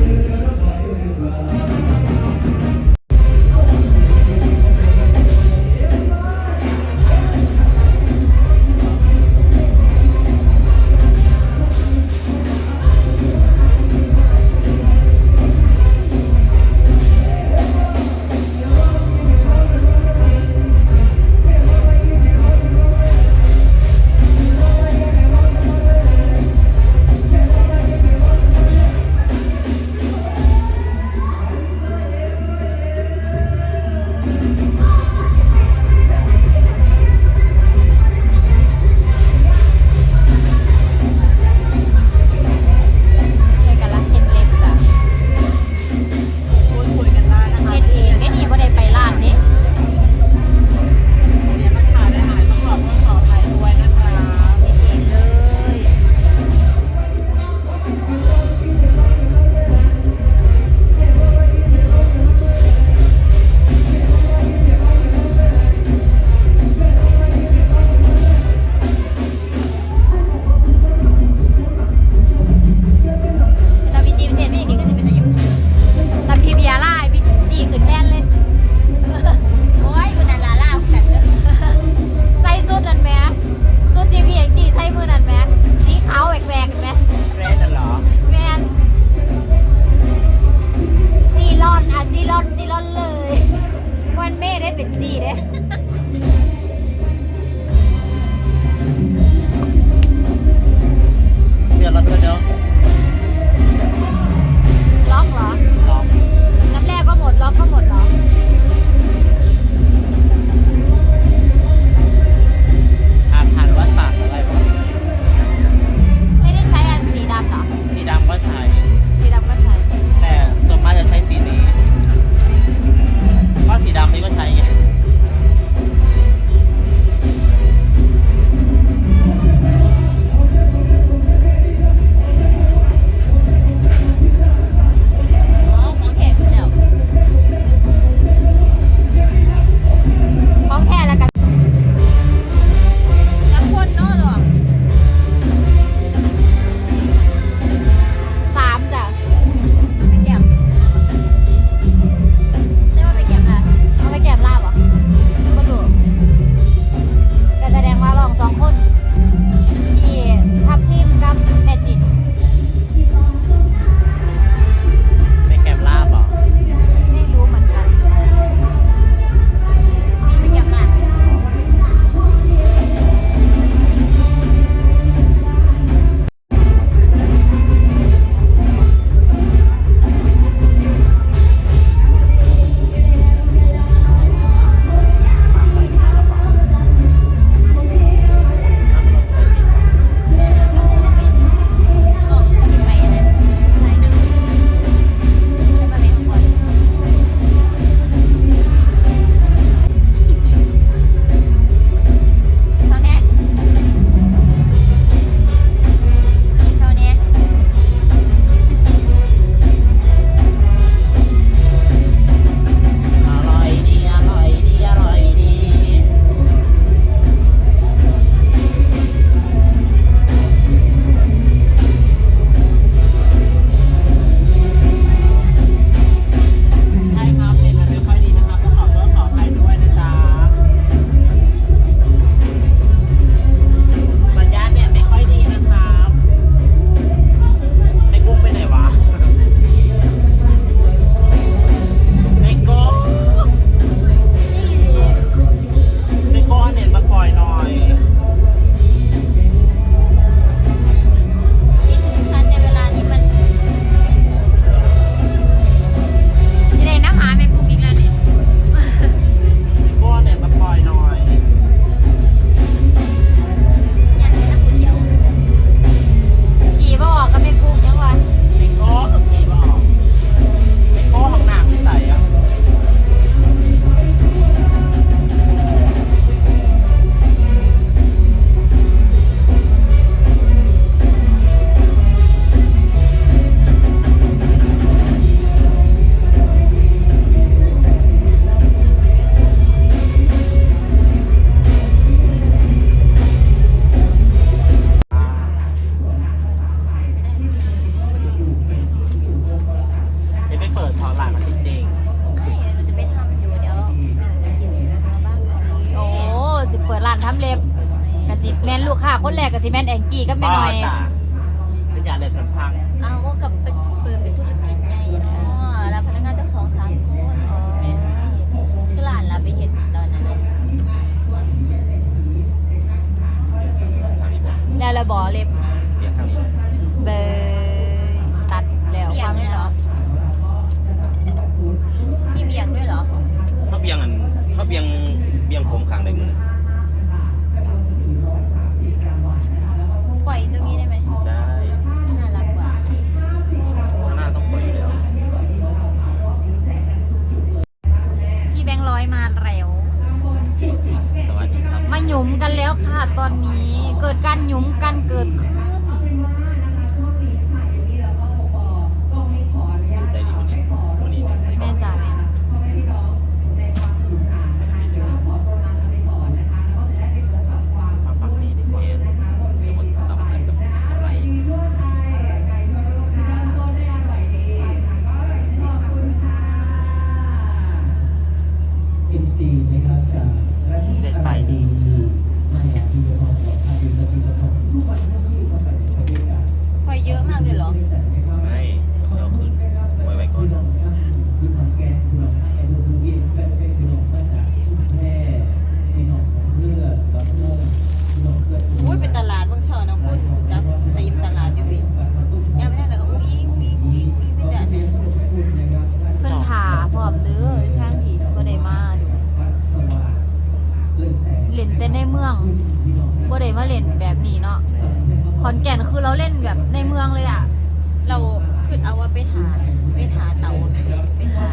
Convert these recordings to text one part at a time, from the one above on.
เ Mata. Pinoy. เนแบบในเมืองเลยอะ เราคือเอาว่าไปหาไปหาเตาไปหา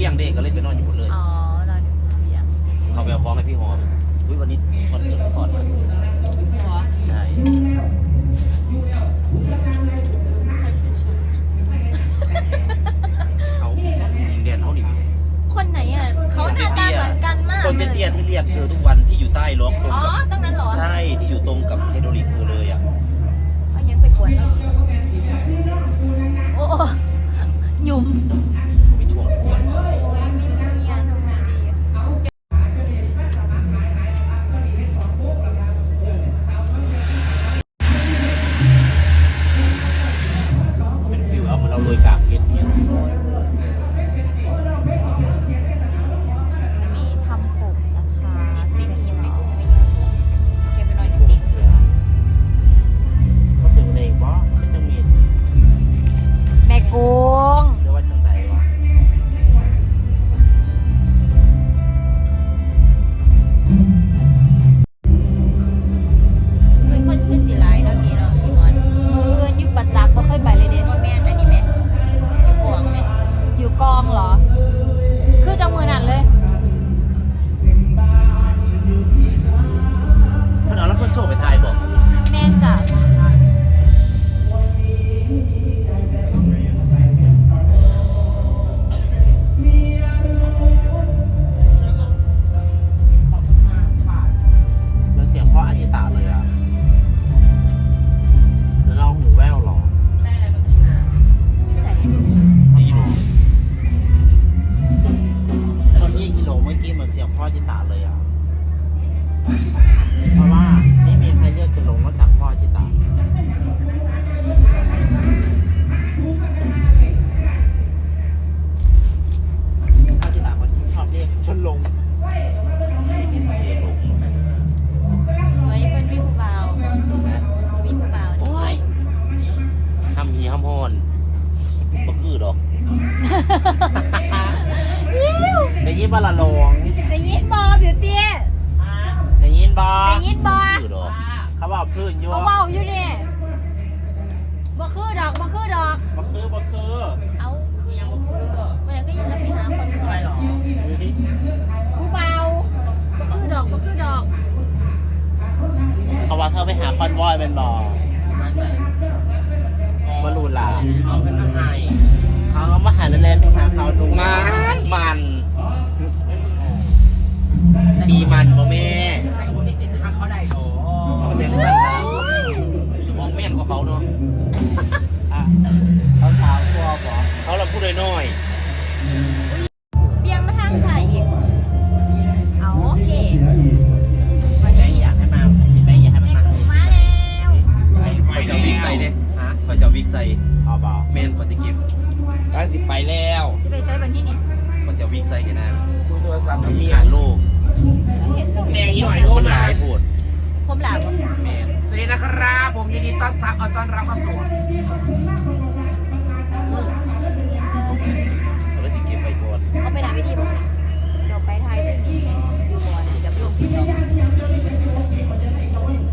วียงเด้ก็เล่นไปนอนอยู่บนเลย อ๋อนอนอยู่บนเตียงเขาไปเอาของให้พี่หอมอุ้ยวันนี้วันเกิดพี่อนใช่คนเขาสอนยิงแดนเขาดิคนไหนอะเขาหน้าตาเหมือนกันมากคนเตี้ยๆที่เรียกเธอทุกวันที่อยู่ใต้ล้อมตรงกับ เพราะว่าเธอไปหาคอนวอยเป็นบอมารูลาเอาเงินมาให้เขาก็มาหาเล่นๆไปหาเขาดูมันมัน มีมันบ่แม่แต่ก็ นะคุยโทรศัพท์มีมีหาลูกเห็นส่งแม่อีหน่อยโน่นนหนะลายพูดผมหลับแม่นสวัสดีนะครับผมยินดีต้อนรับเอาต้อนรับเข้าสู่เขาเลยสิเก็บไปก่อนเอาไปหนาวิธีบ้างเนี่ยเดี๋ยวไปไทยเพลงนี้ชื่อบอลจะไปลงติ๊กต็อก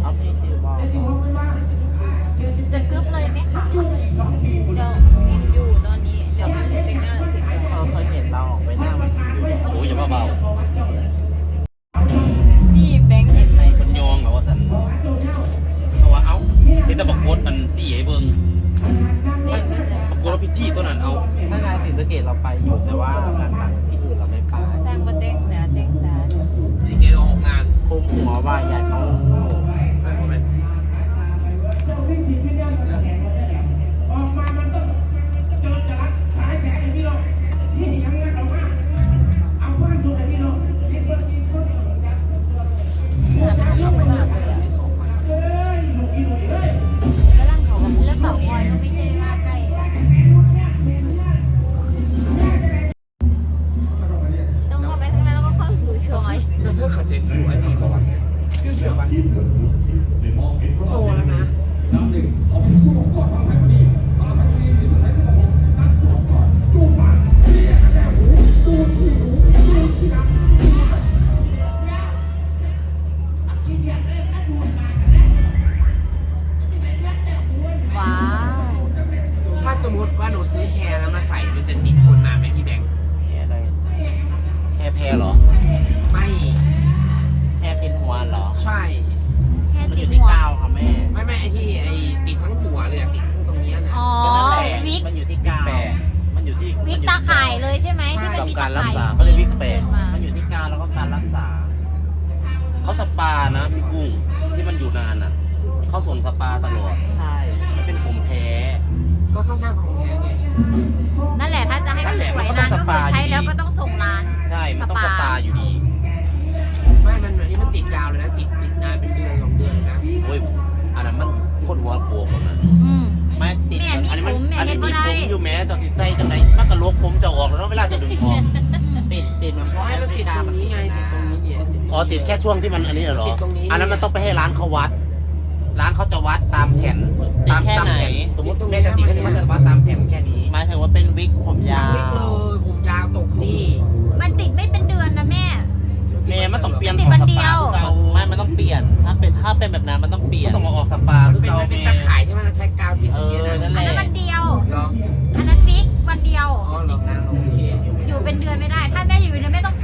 เอาเพลงจิวบอจะกึ๊บเลยไหมคะ โจร ปานะพี่กุ้งที่มันอยู่นานอะ เขาส่งสปาตลอดใช่ มันเป็นผมแท้ก็เข้าช่างของแท้ไง นั่นแหละถ้าจะให้มันสวยนานก็คือใช้แล้วก็ต้องส่งร้านใช่ มันต้องสปาอยู่ดี ไม่ มันอันนี้มันติดยาวเลยนะ ติดติดนานเป็นเดือนสองเดือนเลยนะโอ้ยอันนั้นมันโคตรหัวโปกคนนั้นอืม ไม่ติดแม่มีอันนี้ผมันมแม่อันเห็นี้นมีบ่ได้ผมอยู่แม้จะสิใจจังไหนมันก็ลวกผมจะออกแล้วเวลาจะดึงออก ติดติดเหมันพวกไม่แอมันฟติริดกาตรงมันนี้ติดไงติดตรงนี้เนี่ย อ๋อติดแค่ช่วงที่มันอันนี้เหรออันนั้นมันต้องไปให้ร้านเขาวัด ร้านเขาจะวัดตามแผ่นติดแค่ไหนสมมติแม่จะติดแค่นี้เขาจะวัดตามแผ่นแค่นี้หมายถึงว่าเป็นวิกผมยาววิกเลยผมยาวตกนี่มันติดไม่เป็นเดือนนะแม่ แม่มันต้องเปลี่ยนติดวันเดียวสปาไม่มันต้องเปลี่ยน ถ้าเป็นถ้าเป็นแบบนั้นมันต้องเปลี่ยน ต้องมาออกสปาหรือเปล่าเป็นตะข่ายที่มันใช้กาวติดยเออนั่นแหอันนั้นวันเดียวอันนั้นวิกวันเดียวออยู่เป็นเดือนไม่ได้ ถ้าแม่อยู่เป็นเดือนแม่ต้อง